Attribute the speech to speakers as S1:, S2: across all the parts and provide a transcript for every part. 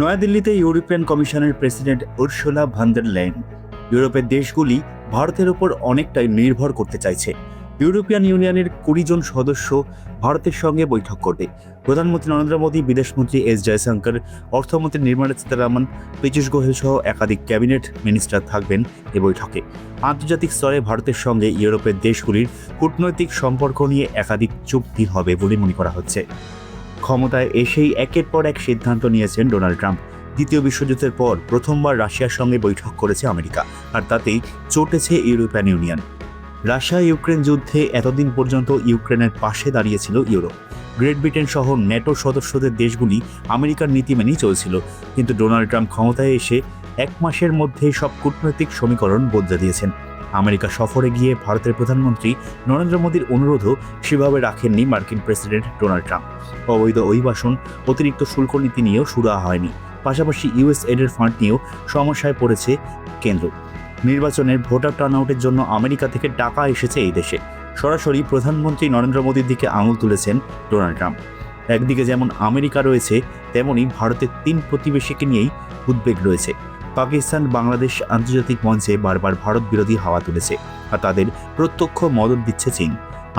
S1: নয়াদিল্লিতে ইউরোপিয়ান কমিশনের president Ursula ভান্ডার lane ইউরোপের দেশগুলি ভারতের উপর অনেকটাই নির্ভর করতে চাইছে। ইউরোপিয়ান ইউনিয়নের কুড়ি জন সদস্য ভারতের সঙ্গে বৈঠক করবে। প্রধানমন্ত্রী নরেন্দ্র মোদী, বিদেশমন্ত্রী এস জয়শঙ্কর, অর্থমন্ত্রী নির্মলা সীতারামন, পীযূষ গোয়েল সহ একাধিক ক্যাবিনেট মিনিস্টার থাকবেন এ বৈঠকে। আন্তর্জাতিক স্তরে ভারতের সঙ্গে ইউরোপের দেশগুলির কূটনৈতিক সম্পর্ক নিয়ে একাধিক চুক্তি হবে বলে মনে করা হচ্ছে। ক্ষমতায় এসেই একের পর এক সিদ্ধান্ত নিয়েছেন ডোনাল্ড ট্রাম্প। দ্বিতীয় বিশ্বযুদ্ধের পর প্রথমবার রাশিয়ার সঙ্গে বৈঠক করেছে আমেরিকা, আর তাতেই চটেছে ইউরোপিয়ান ইউনিয়ন। রাশিয়া ইউক্রেন যুদ্ধে এতদিন পর্যন্ত ইউক্রেনের পাশে দাঁড়িয়েছিল ইউরোপ। গ্রেট ব্রিটেন সহ ন্যাটো সদস্যদের দেশগুলি আমেরিকার নীতি মেনেই চলছিল, কিন্তু ডোনাল্ড ট্রাম্প ক্ষমতায় এসে এক মাসের মধ্যে সব কূটনৈতিক সমীকরণ বদলে দিয়েছেন। আমেরিকা সফরে গিয়ে ভারতের প্রধানমন্ত্রী নরেন্দ্র মোদীর অনুরোধও সেভাবে রাখেননি মার্কিন প্রেসিডেন্ট ডোনাল্ড ট্রাম্প। অবৈধ অভিবাসন, অতিরিক্ত শুল্ক নীতি নিয়েও সুরা হয়নি। পাশাপাশি ইউএস এডের ফান্ড নিয়েও সমস্যায় পড়েছে কেন্দ্র। নির্বাচনের ভোটার টার্নআউটের জন্য আমেরিকা থেকে টাকা এসেছে এই দেশে। সরাসরি প্রধানমন্ত্রী নরেন্দ্র মোদীর দিকে আঙুল তুলেছেন ডোনাল্ড ট্রাম্প। একদিকে যেমন আমেরিকা রয়েছে, তেমনি ভারতের তিন প্রতিবেশীকে নিয়েই উদ্বেগ রয়েছে। পাকিস্তান, বাংলাদেশ আন্তর্জাতিক মঞ্চে বারবার ভারত বিরোধী হাওয়া তুলেছে আর তাদের প্রত্যক্ষ মদত দিচ্ছে চীন।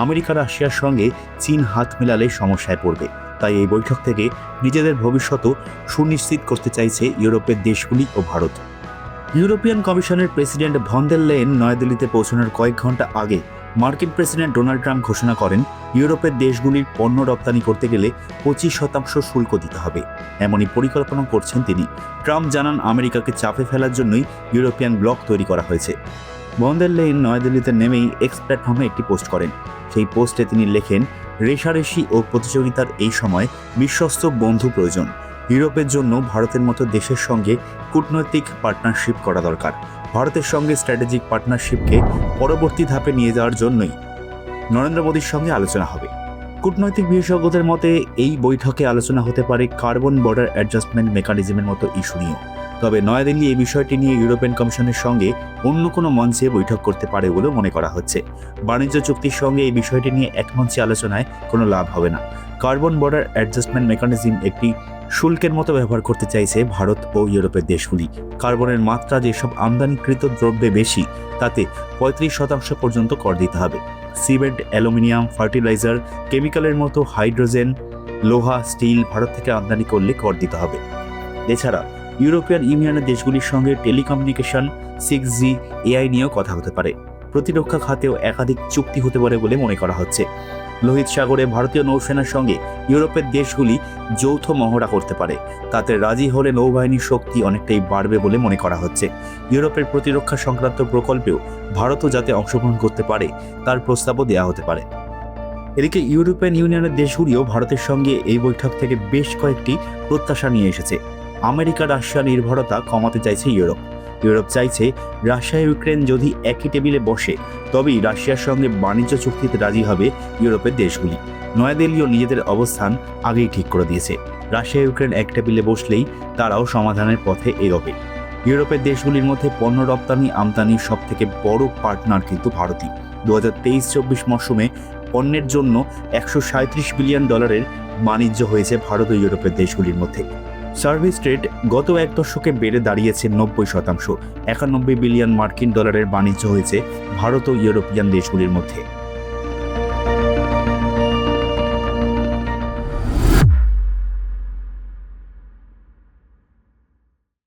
S1: আমেরিকা, রাশিয়ার সঙ্গে চীন হাত মেলালে সমস্যায় পড়বে। তাই এই বৈঠক থেকে নিজেদের ভবিষ্যতও সুনিশ্চিত করতে চাইছে ইউরোপের দেশগুলি ও ভারত। ইউরোপিয়ান কমিশনের প্রেসিডেন্ট ভন্ডেল লেন নয়াদিল্লিতে পৌঁছানোর কয়েক ঘণ্টা আগে মার্কিন প্রেসিডেন্ট ডোনাল্ড ট্রাম্প ঘোষণা করেন ইউরোপের দেশগুলির পণ্য রপ্তানি করতে গেলে পঁচিশ শতাংশ শুল্ক দিতে হবে। এমনই পরিকল্পনা করছেন তিনি। ট্রাম্প জানান আমেরিকাকে চাপে ফেলার জন্যই ইউরোপিয়ান ব্লক তৈরি করা হয়েছে। বন্দের লেন নয়াদিল্লিতে নেমেই এক্স প্ল্যাটফর্মে একটি পোস্ট করেন। সেই পোস্টে তিনি লেখেন রেশারেশি ও প্রতিযোগিতার এই সময় বিশ্বস্ত বন্ধু প্রয়োজন। ইউরোপের জন্য ভারতের মতো দেশের সঙ্গে কূটনৈতিক পার্টনারশিপ করা দরকার। ভারতের সঙ্গে স্ট্র্যাটেজিক পার্টনারশিপকে পরবর্তী ধাপে নিয়ে যাওয়ার জন্যই। নরেন্দ্র মোদীর সঙ্গে আলোচনা হবে। কূটনৈতিক বিশেষজ্ঞদের মতে, এই বৈঠকে আলোচনা হতে পারে কার্বন বর্ডার অ্যাডজাস্টমেন্ট মেকানিজমের মতো ইস্যু নিয়ে। তবে নয়াদিল্লি এই বিষয়টি নিয়ে ইউরোপিয়ান কমিশনের সঙ্গে অন্য কোনো মঞ্চে বৈঠক করতে পারে বলেও মনে করা হচ্ছে। বাণিজ্য চুক্তির সঙ্গে এই বিষয়টি নিয়ে এক মঞ্চে আলোচনায় কোনো লাভ হবে না। কার্বন বর্ডার অ্যাডজাস্টমেন্ট মেকানিজম একটি শুল্কের মতো ব্যবহার করতে চাইছে ভারত ও ইউরোপের দেশগুলি। কার্বনের মাত্রা যেসব আমদানিকৃত দ্রব্যে বেশি, তাতে পঁয়ত্রিশ শতাংশ পর্যন্ত কর দিতে হবে। সিমেন্ট, অ্যালুমিনিয়াম, ফার্টিলাইজার, কেমিক্যালের মতো হাইড্রোজেন, লোহা, স্টিল ভারত থেকে আমদানি করলে কর দিতে হবে। এছাড়া, ইউরোপিয়ান ইউনিয়নের দেশগুলির সঙ্গে টেলিকমিউনিকেশন, সিক্স জি, এআই নিয়েও কথা হতে পারে। প্রতিরক্ষা খাতেও একাধিক চুক্তি হতে পারে বলে মনে করা হচ্ছে। লোহিত সাগরে ভারতীয় নৌসেনার সঙ্গে ইউরোপের দেশগুলি যৌথ মহড়া করতে পারে। তাতে রাজি হলে নৌবাহিনীর শক্তি অনেকটাই বাড়বে বলে মনে করা হচ্ছে। ইউরোপের প্রতিরক্ষা সংক্রান্ত প্রকল্পেও ভারতও যাতে অংশগ্রহণ করতে পারে, তার প্রস্তাবও দেওয়া হতে পারে। এদিকে ইউরোপিয়ান ইউনিয়নের দেশগুলিও ভারতের সঙ্গে এই বৈঠক থেকে বেশ কয়েকটি প্রত্যাশা নিয়ে এসেছে। আমেরিকা রাশিয়া নির্ভরতা কমাতে চাইছে ইউরোপ। ইউরোপ চাইছে, রাশিয়া, ইউক্রেন যদি একই টেবিলে বসে, তবেই রাশিয়ার সঙ্গে বাণিজ্য চুক্তিতে রাজি হবে ইউরোপের দেশগুলি। নয়াদিল্লিও নিজেদের অবস্থান আগেই ঠিক করে দিয়েছে। রাশিয়া, ইউক্রেন এক টেবিলে বসলেই তারাও সমাধানের পথে এগোবে। ইউরোপের দেশগুলির মধ্যে পণ্য রপ্তানি আমদানির সব থেকে বড় পার্টনার কিন্তু ভারতই। দু হাজার তেইশ চব্বিশ মরশুমে পণ্যের জন্য একশো সাঁত্রিশ বিলিয়ন ডলারের বাণিজ্য হয়েছে ভারত ও ইউরোপের দেশগুলির মধ্যে। সার্ভিস ট্রেড গত এক দশকে বেড়ে দাঁড়িয়েছে নব্বই শতাংশ। একানব্বই বিলিয়ন মার্কিন ডলারের বাণিজ্য হয়েছে ভারত ও ইউরোপিয়ান দেশগুলির মধ্যে।